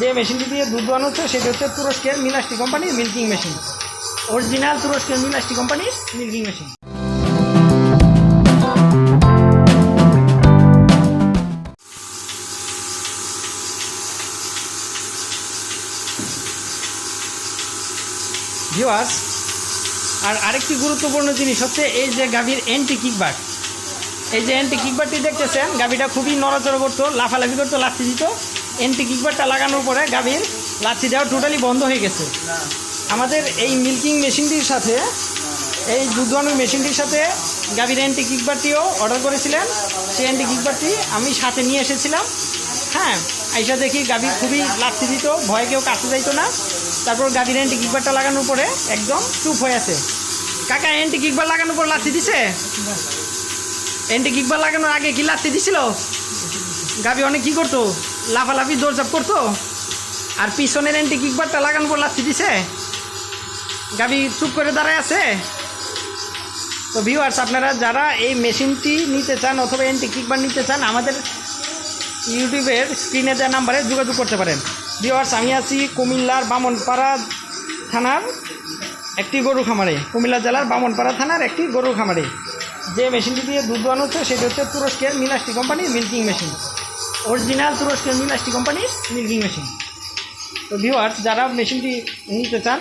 যে মেশিনটি দিয়ে দুধ দোয়ানো হচ্ছে, সেটি হচ্ছে তুরস্কের মিলাস্টি কোম্পানির মিল্কিং মেশিন। অরিজিনাল তুরস্কের মিলাস্টি কোম্পানির মিল্কিং মেশিন। ভিওয়ার্স আর আরেকটি গুরুত্বপূর্ণ জিনিস হচ্ছে, এই যে গাভীর এন্টি কিকবার এই যে এন্টি কিকবারটি দেখতেছেন, গাভীটা খুবই নড়াচড়া করতো, লাফালাফি করতো, লাথি দিত। এন্টি কিকবারটা লাগানোর পরে গাভীর লাথি দেওয়া টোটালি বন্ধ হয়ে গেছে। আমাদের এই মিল্কিং মেশিনটির সাথে, এই দুধ দোয়ানোর মেশিনটির সাথে গাভীর অ্যান্টি কিকবারটিও অর্ডার করেছিলেন। সেই অ্যান্টি কিকবারটি আমি সাথে নিয়ে এসেছিলাম। হ্যাঁ আইসা দেখি গাভী খুবই লাথি দিত, ভয়ে কেউ কাছে যাইতো না। তারপর গাভীর অ্যান্টি কিকবারটা লাগানোর পরে একদম চুপ হয়ে আছে। কাকা অ্যান্টি কিকবার লাগানোর পর লাথি দিছে? অ্যান্টি কিকবার লাগানোর আগে কি লাথি দিছিল? গাভী অনেক কী করতো? লাফালাফি দৌড়ঝাপ করতো? আর পিছনের অ্যান্টি কিকবারটা লাগানোর পর লাথি দিছে? গাভী চুপ করে দাঁড়ায় আছে? তো ভিউয়ার্স আপনারা যারা এই মেশিনটি নিতে চান অথবা এন্টি কিকবার নিতে চান, আমাদের ইউটিউবের স্ক্রিনে দেওয়া নাম্বারে যোগাযোগ করতে পারেন। ভিউয়ার্স আমি আছি কুমিল্লার বামনপাড়া থানার একটি গরু খামারে। কুমিল্লা জেলার বামনপাড়া থানার একটি গরু খামারে। যে মেশিনটি দিয়ে দুধ দোয়ানো হচ্ছে সেটি হচ্ছে তুরস্কের মিলাস্টি কোম্পানির মিল্কিং মেশিন অরিজিনাল তুরস্কের মিলাস্টি কোম্পানির মিল্কিং মেশিন তো ভিউয়ার্স যারা মেশিনটি নিতে চান,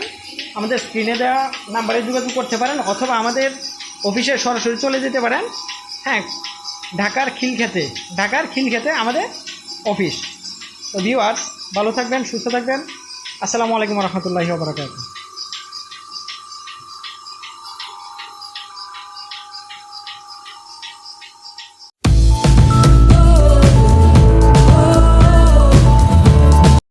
আমাদের স্ক্রিনে দেওয়া নাম্বারে যোগাযোগ করতে পারেন, অথবা আমাদের অফিসে সরাসরি চলে যেতে পারেন। হ্যাঁ ঢাকার খিলক্ষেতে ঢাকার খিলক্ষেতে আমাদের অফিস তো ভিউয়ার্স ভালো থাকবেন, সুস্থ থাকবেন। আসসালামু আলাইকুম রহমতুল্লাহি বারকাত